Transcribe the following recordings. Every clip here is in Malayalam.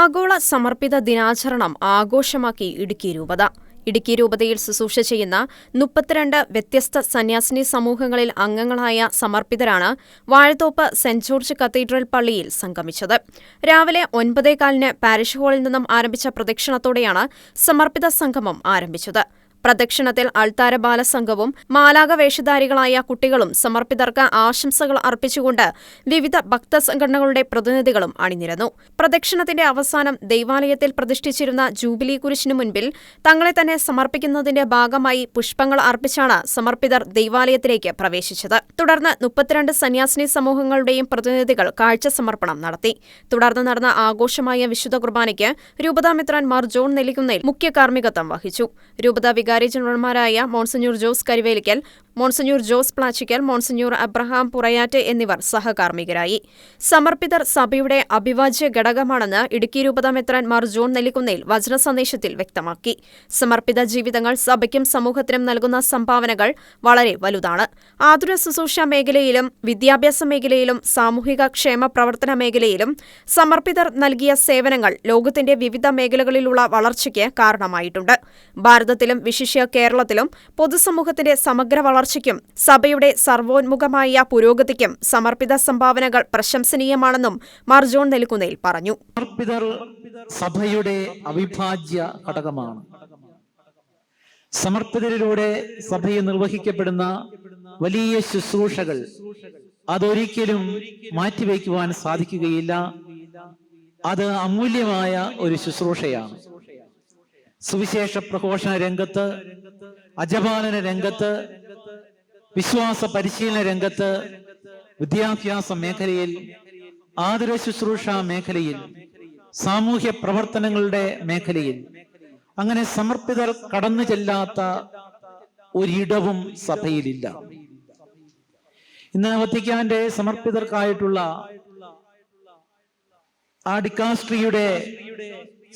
ആഗോള സമർപ്പിത ദിനാചരണം ആഘോഷമാക്കി ഇടുക്കി രൂപത. ഇടുക്കി രൂപതയിൽ ശുശ്രൂഷ ചെയ്യുന്ന മുപ്പത്തിരണ്ട് വ്യത്യസ്ത സന്യാസിനി സമൂഹങ്ങളിൽ അംഗങ്ങളായ സമർപ്പിതരാണ് വാഴത്തോപ്പ് സെന്റ് ജോർജ് കത്തീഡ്രൽ പള്ളിയിൽ സംഗമിച്ചത്. രാവിലെ ഒൻപതേകാലിന് പാരിഷ് ഹാളിൽ നിന്നും ആരംഭിച്ച പ്രദക്ഷിണത്തോടെയാണ് സമർപ്പിത സംഗമം ആരംഭിച്ചത്. പ്രദക്ഷിണത്തിൽ അൾത്താര ബാലസംഘവും മാലാക വേഷധാരികളായ കുട്ടികളും സമർപ്പിതർക്ക് ആശംസകൾ അർപ്പിച്ചുകൊണ്ട് വിവിധ ഭക്തസംഘടനകളുടെ പ്രതിനിധികളും അണിനിരന്നു. പ്രദക്ഷിണത്തിന്റെ അവസാനം ദൈവാലയത്തിൽ പ്രതിഷ്ഠിച്ചിരുന്ന ജൂബിലി കുരിശിനു മുൻപിൽ തങ്ങളെ തന്നെ സമർപ്പിക്കുന്നതിന്റെ ഭാഗമായി പുഷ്പങ്ങൾ അർപ്പിച്ചാണ് സമർപ്പിതർ ദൈവാലയത്തിലേക്ക് പ്രവേശിച്ചത്. തുടർന്ന് മുപ്പത്തിരണ്ട് സന്യാസിനി സമൂഹങ്ങളുടെയും പ്രതിനിധികൾ കാഴ്ച സമർപ്പണം നടത്തി. തുടർന്ന് നടന്ന ആഘോഷമായ വിശുദ്ധ കുർബാനയ്ക്ക് രൂപതാമിത്രൻ മാർ ജോൺ മുഖ്യ കാർമ്മികത്വം വഹിച്ചു. രൂപതാ വികാരി ജനറൽമാരായ Monsignor Jose Karivelikkal Monsignor Jose Plachikkal Monsignor Abraham Purayattu എന്നിവർ സഹകാർമ്മികരായി. സമർപ്പിതർ സഭയുടെ അവിഭാജ്യ ഘടകമാണെന്ന് ഇടുക്കി രൂപതാമെത്രാൻ മാർ ജോൺ നെല്ലിക്കുന്നേൽ വചന സന്ദേശത്തിൽ വ്യക്തമാക്കി. സമർപ്പിത ജീവിതങ്ങൾ സഭയ്ക്കും സമൂഹത്തിനും നൽകുന്ന സംഭാവനകൾ വളരെ വലുതാണ്. ആതുര ശുശ്രൂഷ മേഖലയിലും വിദ്യാഭ്യാസ മേഖലയിലും സാമൂഹിക ക്ഷേമ പ്രവർത്തന മേഖലയിലും സമർപ്പിതർ നൽകിയ സേവനങ്ങൾ ലോകത്തിന്റെ വിവിധ മേഖലകളിലുള്ള വളർച്ചയ്ക്ക് കാരണമായിട്ടുണ്ട്. ഭാരതത്തിലും വിശിഷ്യ കേരളത്തിലും പൊതുസമൂഹത്തിന്റെ സമഗ്ര വളർച്ചയ്ക്കും സഭയുടെ സർവോന്മുഖമായ പുരോഗതിക്കും സമർപ്പിത സംഭാവനകൾ പ്രശംസനീയമാണെന്നും മാർ ജോൺ പറഞ്ഞു. സമർപ്പിതർ സഭയുടെ അവിഭാജ്യ ഘടകമാണ്. സമർപ്പിതരിലൂടെ സഭയിൽ നിർവഹിക്കപ്പെടുന്ന വലിയ ശുശ്രൂഷകൾ അതൊരിക്കലും മാറ്റിവെക്കുവാൻ സാധിക്കുകയില്ല. അത് അമൂല്യമായ ഒരു ശുശ്രൂഷയാണ്. സുവിശേഷ പ്രഘോഷണ രംഗത്ത് അജപാലന രംഗത്ത് വിശ്വാസ പരിശീലന രംഗത്ത് വിദ്യാഭ്യാസ മേഖലയിൽ ആതുര ശുശ്രൂഷ മേഖലയിൽ സാമൂഹ്യ പ്രവർത്തനങ്ങളുടെ മേഖലയിൽ അങ്ങനെ സമർപ്പിതർ കടന്നു ചെല്ലാത്ത ഒരിടവും സഭയിലില്ല. ഇന്ന് വത്തിക്കാന്റെ സമർപ്പിതർക്കായിട്ടുള്ള ആ ഡിക്കാസ്ട്രിയുടെ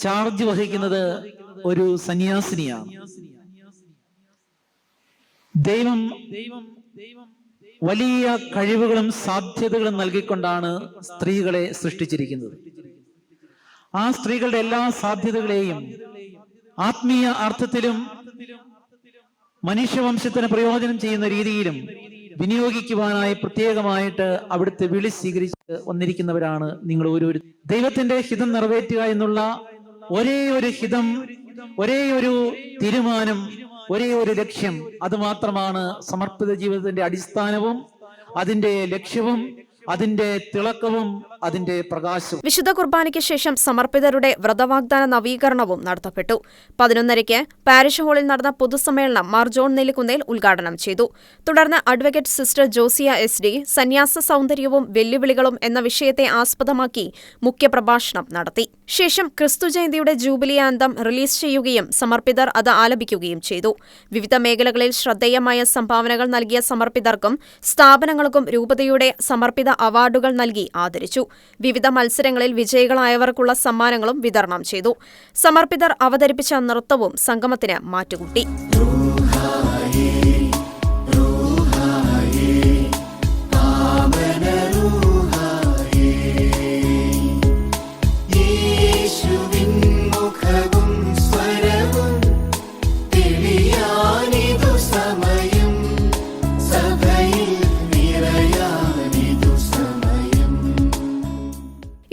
ചാർജ് വഹിക്കുന്നത് ഒരു സന്യാസിനിയാണ്. ദൈവം ദൈവം ദൈവം വലിയ കഴിവുകളും സാധ്യതകളും നൽകിക്കൊണ്ടാണ് സ്ത്രീകളെ സൃഷ്ടിച്ചിരിക്കുന്നത്. ആ സ്ത്രീകളുടെ എല്ലാ സാധ്യതകളെയും ആത്മീയ അർത്ഥത്തിലും മനുഷ്യവംശത്തിന് പ്രയോജനം ചെയ്യുന്ന രീതിയിലും വിനിയോഗിക്കുവാനായി പ്രത്യേകമായിട്ട് അവിടുത്തെ വിളി സ്വീകരിച്ച് വന്നിരിക്കുന്നവരാണ് നിങ്ങൾ ഓരോ ദൈവത്തിന്റെ ഹിതം നിറവേറ്റുക എന്നുള്ള ഒരേ ഒരു ഹിതം ഒരേ ഒരു തീരുമാനം ഒരേ ഒരു ലക്ഷ്യം അത് മാത്രമാണ് സമർപ്പിത ജീവിതത്തിന്റെ അടിസ്ഥാനവും അതിന്റെ ലക്ഷ്യവും. അതിന്റെ തിളക്കവും അതിന്റെ പ്രകാശവും. വിശുദ്ധ കുർബാനയ്ക്ക് ശേഷം സമർപ്പിതരുടെ വ്രതവാഗ്ദാന നവീകരണവും നടത്തപ്പെട്ടു. പതിനൊന്നരയ്ക്ക് പാരിഷ് ഹാളിൽ നടന്ന പൊതുസമ്മേളനം മാർ ജോൺ നെല്ലിക്കുന്നേൽ ഉദ്ഘാടനം ചെയ്തു. തുടർന്ന് advocate sister Josia S D സന്യാസ സൗന്ദര്യവും വെല്ലുവിളികളും എന്ന വിഷയത്തെ ആസ്പദമാക്കി മുഖ്യപ്രഭാഷണം നടത്തി. ശേഷം ക്രിസ്തുജയന്തിയുടെ ജൂബിലി അന്തം റിലീസ് ചെയ്യുകയും സമർപ്പിതർ അത് ആലപിക്കുകയും ചെയ്തു. വിവിധ മേഖലകളിൽ ശ്രദ്ധേയമായ സംഭാവനകൾ നൽകിയ സമർപ്പിതർക്കും സ്ഥാപനങ്ങൾക്കും രൂപതയുടെ സമർപ്പിത അവാർഡുകൾ നൽകി ആദരിച്ചു. വിവിധ മത്സരങ്ങളിൽ വിജയികളായവർക്കുള്ള സമ്മാനങ്ങളും വിതരണം ചെയ്തു. സമർപ്പിതർ അവതരിപ്പിച്ച നൃത്തവും സംഗമത്തിന് മാറ്റുകൂട്ടി.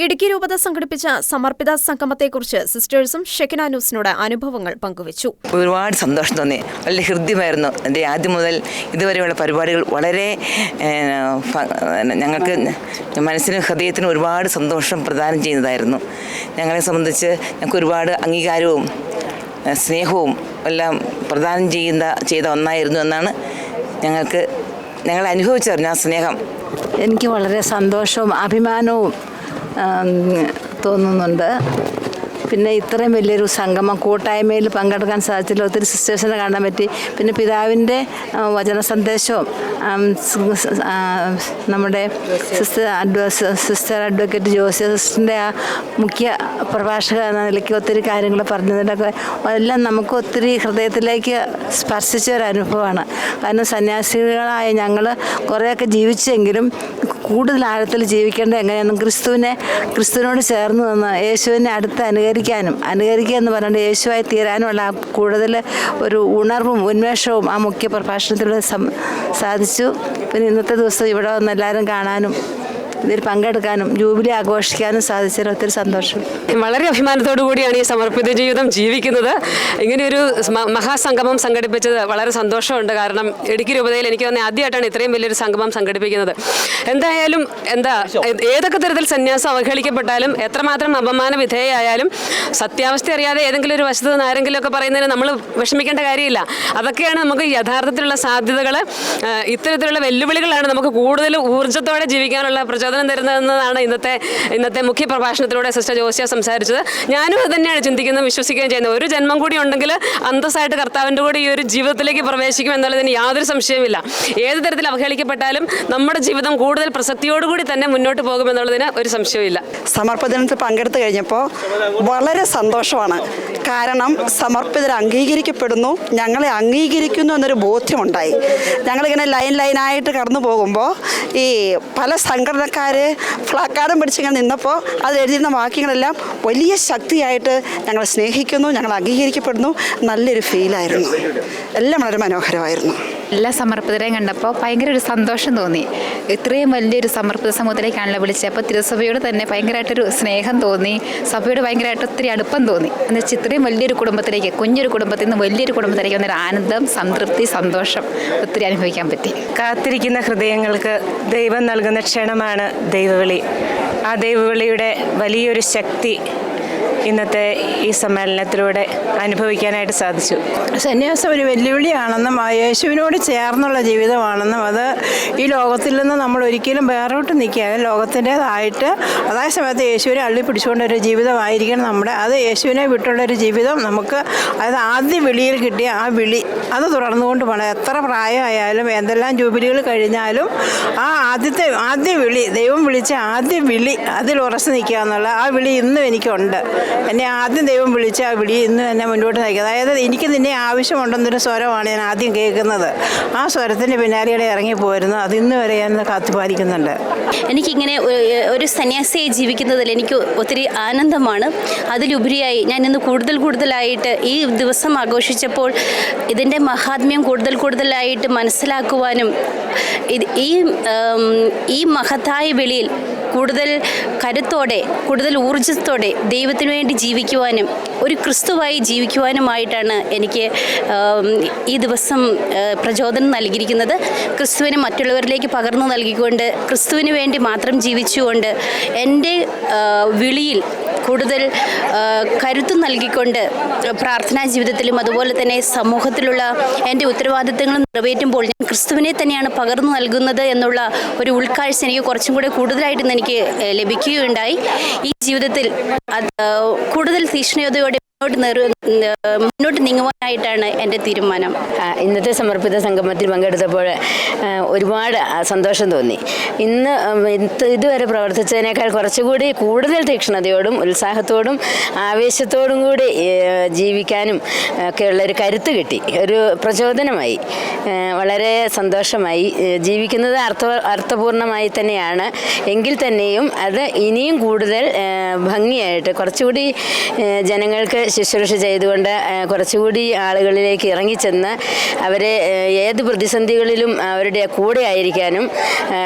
ഇടുക്കി രൂപത സംഘടിപ്പിച്ച സമർപ്പിത സംഗമത്തെക്കുറിച്ച് സിസ്റ്റേഴ്സും ഷെക്കിന ന്യൂസിനോട് അനുഭവങ്ങൾ പങ്കുവച്ചു. ഒരുപാട് സന്തോഷം തോന്നി. വളരെ ഹൃദ്യമായിരുന്നു. എന്റെ ആദ്യം മുതൽ ഇതുവരെയുള്ള പരിപാടികൾ വളരെ ഞങ്ങൾക്ക് മനസ്സിനും ഹൃദയത്തിനും ഒരുപാട് സന്തോഷം പ്രദാനം ചെയ്യുന്നതായിരുന്നു. ഞങ്ങളെ സംബന്ധിച്ച് ഞങ്ങൾക്ക് ഒരുപാട് അംഗീകാരവും സ്നേഹവും എല്ലാം പ്രദാനം ചെയ്യുന്ന ചെയ്ത ഒന്നായിരുന്നു എന്നാണ് ഞങ്ങൾക്ക് ഞങ്ങൾ അനുഭവിച്ചറിഞ്ഞ ആ സ്നേഹം. എനിക്ക് വളരെ സന്തോഷവും അഭിമാനവും തോന്നുന്നുണ്ട്. പിന്നെ ഇത്രയും വലിയൊരു സംഗമം കൂട്ടായ്മയിൽ പങ്കെടുക്കാൻ സാധിച്ചില്ല. ഒത്തിരി സിസ്റ്റേഴ്സിനെ കാണാൻ പറ്റി. പിന്നെ പിതാവിന്റെ വചന സന്ദേശവും നമ്മുടെ സിസ്റ്റർ അഡ്വ സിസ്റ്റർ അഡ്വക്കേറ്റ് ജോസി സിസ്റ്ററിന്റെ ആ മുഖ്യ പ്രഭാഷക എന്ന നിലയ്ക്ക് ഒത്തിരി കാര്യങ്ങൾ പറഞ്ഞതിന്റെയൊക്കെ എല്ലാം നമുക്ക് ഒത്തിരി ഹൃദയത്തിലേക്ക് സ്പർശിച്ച ഒരു അനുഭവമാണ്. കാരണം സന്യാസികളായ ഞങ്ങൾ കുറേയൊക്കെ ജീവിച്ചെങ്കിലും കൂടുതൽ ആഴത്തിൽ ജീവിക്കേണ്ടത് എങ്ങനെയാണെന്നും ക്രിസ്തുവിനെ ക്രിസ്തുവിനോട് ചേർന്ന് നിന്ന് യേശുവിനെ അടുത്ത് അനുകരിക്കാനും അനുകരിക്കുക എന്ന് പറഞ്ഞുകൊണ്ട് യേശുവായി തീരാനുമുള്ള കൂടുതൽ ഒരു ഉണർവും ഉന്മേഷവും ആ മുഖ്യ പ്രഭാഷണത്തിലൂടെ സാധിച്ചു. പിന്നെ ഇന്നത്തെ ദിവസം ഇവിടെ വന്ന് എല്ലാവരും കാണാനും ഇതിൽ പങ്കെടുക്കാനും ജൂബിലി ആഘോഷിക്കാനും സാധിച്ചതിൽ ഒത്തിരി സന്തോഷം. വളരെ അഭിമാനത്തോടു കൂടിയാണ് ഈ സമർപ്പിത ജീവിതം ജീവിക്കുന്നത്. ഇങ്ങനെയൊരു മഹാസംഗമം സംഘടിപ്പിച്ചത് വളരെ സന്തോഷമുണ്ട്. കാരണം ഇടുക്കി രൂപതയിൽ എനിക്ക് തന്നെ ആദ്യമായിട്ടാണ് ഇത്രയും വലിയൊരു സംഗമം സംഘടിപ്പിക്കുന്നത്. എന്തായാലും എന്താ ഏതൊക്കെ തരത്തിൽ സന്യാസം അവഹേളിക്കപ്പെട്ടാലും എത്രമാത്രം അപമാന വിധേയായാലും സത്യാവസ്ഥ അറിയാതെ ഏതെങ്കിലും ഒരു വശത്ത് ആരെങ്കിലും ഒക്കെ പറയുന്നതിന് നമ്മൾ വിഷമിക്കേണ്ട കാര്യമില്ല. അതൊക്കെയാണ് നമുക്ക് യഥാർത്ഥത്തിലുള്ള സാധ്യതകൾ ഇത്തരത്തിലുള്ള വെല്ലുവിളികളാണ് നമുക്ക് കൂടുതൽ ഊർജത്തോടെ ജീവിക്കാനുള്ള പ്രചോദനം തരുന്നതെന്നതാണ് ഇന്നത്തെ ഇന്നത്തെ മുഖ്യ പ്രഭാഷണത്തിലൂടെ സിസ്റ്റർ ജോസിയ സംസാരിച്ചത്. ഞാനും അത് തന്നെയാണ് ചിന്തിക്കുന്നത് വിശ്വസിക്കുകയും ചെയ്യുന്നത്. ഒരു ജന്മം കൂടി ഉണ്ടെങ്കിൽ അന്തസ്സായിട്ട് കർത്താവിന്റെ കൂടെ ഈ ഒരു ജീവിതത്തിലേക്ക് പ്രവേശിക്കും എന്നുള്ളതിന് യാതൊരു സംശയവുമില്ല. ഏത് തരത്തിൽ അവഹേളിക്കപ്പെട്ടാലും നമ്മുടെ ജീവിതം കൂടുതൽ പ്രസക്തിയോടുകൂടി തന്നെ മുന്നോട്ട് പോകുമെന്നുള്ളതിന് ഒരു സംശയവുമില്ല. സമർപ്പദിനത്തിൽ പങ്കെടുത്തു കഴിഞ്ഞപ്പോൾ വളരെ സന്തോഷമാണ്. കാരണം സമർപ്പിതർ അംഗീകരിക്കപ്പെടുന്നു ഞങ്ങളെ അംഗീകരിക്കുന്നു എന്നൊരു ബോധ്യമുണ്ടായി. ഞങ്ങളിങ്ങനെ ലൈൻ ലൈനായിട്ട് കടന്നു പോകുമ്പോൾ ഈ പല സംഘടനക്കാർ ഫ്ലാക്കാർഡും പിടിച്ചിങ്ങനെ നിന്നപ്പോൾ അത് എഴുതിയിരുന്ന വാക്യങ്ങളെല്ലാം വലിയ ശക്തിയായിട്ട് ഞങ്ങൾ സ്നേഹിക്കുന്നു ഞങ്ങൾ അംഗീകരിക്കപ്പെടുന്നു. നല്ലൊരു ഫീലായിരുന്നു എല്ലാം വളരെ മനോഹരമായിരുന്നു. എല്ലാ സമർപ്പിതരെയും കണ്ടപ്പോൾ ഭയങ്കര ഒരു സന്തോഷം തോന്നി. ഇത്രയും വലിയൊരു സമർപ്പിത സമൂഹത്തിലേക്കാണല്ലോ വിളിച്ചത്. അപ്പോൾ തിരുസഭയോട് തന്നെ ഭയങ്കരമായിട്ടൊരു സ്നേഹം തോന്നി. സഭയോട് ഭയങ്കരമായിട്ട് ഒത്തിരി അടുപ്പം തോന്നി. എന്ന് വെച്ചാൽ ഇത്രയും വലിയൊരു കുടുംബത്തിലേക്ക് കുഞ്ഞൊരു കുടുംബത്തിൽ നിന്ന് വലിയൊരു കുടുംബത്തിലേക്ക് വന്നൊരു ആനന്ദം സംതൃപ്തി സന്തോഷം ഒത്തിരി അനുഭവിക്കാൻ പറ്റി. കാത്തിരിക്കുന്ന ഹൃദയങ്ങൾക്ക് ദൈവം നൽകുന്ന ക്ഷണമാണ് ദൈവവിളി. ആ ദൈവവിളിയുടെ വലിയൊരു ശക്തി ഇന്നത്തെ ഈ സമ്മേളനത്തിലൂടെ അനുഭവിക്കാനായിട്ട് സാധിച്ചു. സന്യാസം ഒരു വെല്ലുവിളിയാണെന്നും യേശുവിനോട് ചേർന്നുള്ള ജീവിതമാണെന്നും അത് ഈ ലോകത്തിൽ നിന്ന് നമ്മൾ ഒരിക്കലും വേറോട്ട് നിൽക്കുക ലോകത്തിന്റെതായിട്ട് അതായത് സമയത്ത് യേശുവിനെ അള്ളി പിടിച്ചുകൊണ്ട് ഒരു ജീവിതമായിരിക്കണം നമ്മുടെ. അത് യേശുവിനെ വിട്ടുള്ള ഒരു ജീവിതം നമുക്ക് അതായത് ആദ്യ വിളിയിൽ കിട്ടിയ ആ വിളി. അത് തുടർന്നുകൊണ്ട് പോകണം എത്ര പ്രായമായാലും എന്തെല്ലാം ജൂബിലികൾ കഴിഞ്ഞാലും ആ ആദ്യത്തെ ആദ്യ വിളി ദൈവം വിളിച്ച ആദ്യ വിളി അതിൽ ഉറച്ചു നിൽക്കുക എന്നുള്ള ആ വിളി ഇന്നും എനിക്കുണ്ട്. എന്നെ ആദ്യം ദൈവം വിളിച്ച വിളി ഇന്ന് എന്നെ മുന്നോട്ട് നയിക്കുക അതായത് എനിക്ക് നിന്നെ ആവശ്യമുണ്ടെന്നൊരു സ്വരമാണ് ഞാൻ ആദ്യം കേൾക്കുന്നത്. ആ സ്വരത്തിന്റെ പിന്നാലെയുടെ ഇറങ്ങി പോരുന്നു അത് ഇന്ന് വരെ ഞാൻ കാത്തുപാലിക്കുന്നുണ്ട് എനിക്കിങ്ങനെ ഒരു സന്യാസിയായി ജീവിക്കുന്നതിൽ എനിക്ക് ഒത്തിരി ആനന്ദമാണ്. അതിലുപരിയായി ഞാൻ ഇന്ന് കൂടുതൽ കൂടുതലായിട്ട് ഈ ദിവസം ആഘോഷിച്ചപ്പോൾ ഇതിന്റെ മഹാത്മ്യം കൂടുതൽ കൂടുതലായിട്ട് മനസ്സിലാക്കുവാനും ഈ ഈ മഹത്തായ വെളിയിൽ കൂടുതൽ കരുത്തോടെ കൂടുതൽ ഊർജത്തോടെ ദൈവത്തിനു വേണ്ടി ജീവിക്കുവാനും ഒരു ക്രിസ്തുവായി ജീവിക്കുവാനുമായിട്ടാണ് എനിക്ക് ഈ ദിവസം പ്രചോദനം നൽകിയിരിക്കുന്നത്. ക്രിസ്തുവിനെ മറ്റുള്ളവരിലേക്ക് പകർന്നു നൽകിക്കൊണ്ട് ക്രിസ്തുവിന് വേണ്ടി മാത്രം ജീവിച്ചുകൊണ്ട് എന്റെ വിളിയിൽ കൂടുതൽ കരുത്തു നൽകിക്കൊണ്ട് പ്രാർത്ഥനാ ജീവിതത്തിലും അതുപോലെ തന്നെ സമൂഹത്തിലുള്ള എന്റെ ഉത്തരവാദിത്തങ്ങളും നിറവേറ്റുമ്പോൾ ഞാൻ ക്രിസ്തുവിനെ തന്നെയാണ് പകർന്നു നൽകുന്നത് എന്നുള്ള ഒരു ഉൾക്കാഴ്ച എനിക്ക് കുറച്ചും കൂടെ കൂടുതലായിട്ട് എനിക്ക് ലഭിക്കുകയുണ്ടായി. ഈ ജീവിതത്തിൽ കൂടുതൽ തീക്ഷ്ണതയോടെ മുന്നോട്ട് നീങ്ങുവാനായിട്ടാണ് എന്റെ തീരുമാനം. ഇന്നത്തെ സമർപ്പിത സംഗമത്തിൽ പങ്കെടുത്തപ്പോൾ ഒരുപാട് സന്തോഷം തോന്നി. ഇന്ന് ഇതുവരെ പ്രവർത്തിച്ചതിനേക്കാൾ കുറച്ചുകൂടി കൂടുതൽ തീക്ഷ്ണതയോടും ഉത്സാഹത്തോടും ആവേശത്തോടും കൂടി ജീവിക്കാനും ഒക്കെയുള്ള ഒരു കരുത്ത് കിട്ടി. ഒരു പ്രചോദനമായി. വളരെ സന്തോഷമായി. ജീവിക്കുന്നത് അർത്ഥ അർത്ഥപൂർണമായി തന്നെയാണ്. എങ്കിൽ തന്നെയും അത് ഇനിയും കൂടുതൽ ഭംഗിയായിട്ട് കുറച്ചുകൂടി ജനങ്ങൾക്ക് ശുശ്രൂഷ ചെയ്തുകൊണ്ട് കുറച്ചുകൂടി ആളുകളിലേക്ക് ഇറങ്ങിച്ചെന്ന് അവരെ ഏത് പ്രതിസന്ധികളിലും അവരുടെ കൂടെ ആയിരിക്കാനും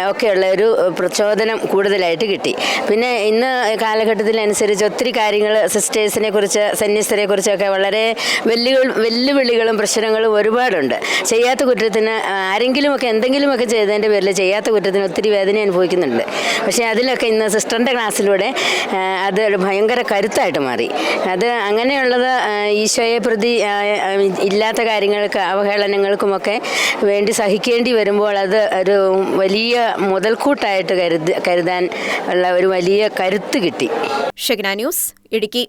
ഒക്കെയുള്ള ഒരു പ്രചോദനം കൂടുതലായിട്ട് കിട്ടി. പിന്നെ ഇന്ന് കാലഘട്ടത്തിനനുസരിച്ച് ഒത്തിരി കാര്യങ്ങൾ സിസ്റ്റേഴ്സിനെ കുറിച്ച് സന്യസ്തരെ കുറിച്ചൊക്കെ വളരെ വെല്ലുകൾ വെല്ലുവിളികളും പ്രശ്നങ്ങളും ഒരുപാടുണ്ട്. ചെയ്യാത്ത കുറ്റത്തിന് ആരെങ്കിലുമൊക്കെ എന്തെങ്കിലുമൊക്കെ ചെയ്തതിന്റെ പേരിൽ ചെയ്യാത്ത കുറ്റത്തിന് ഒത്തിരി വേദന അനുഭവിക്കുന്നുണ്ട്. പക്ഷേ അതിലൊക്കെ ഇന്ന് സിസ്റ്ററിന്റെ ക്ലാസ്സിലൂടെ അത് ഭയങ്കര കരുത്തായിട്ട് മാറി. അത് അങ്ങനെയുള്ളത് ഈശോയെ പ്രതി ഇല്ലാത്ത കാര്യങ്ങൾക്ക് അവഹേളനങ്ങൾക്കുമൊക്കെ വേണ്ടി സഹിക്കേണ്ടി വരുമ്പോൾ അത് ഒരു വലിയ മുതൽക്കൂട്ടായിട്ട് കരുതി കരുതാൻ ഉള്ള ഒരു വലിയ കരുത്ത് കിട്ടി. ഷെഗ്ന ന്യൂസ് ഇടുക്കി.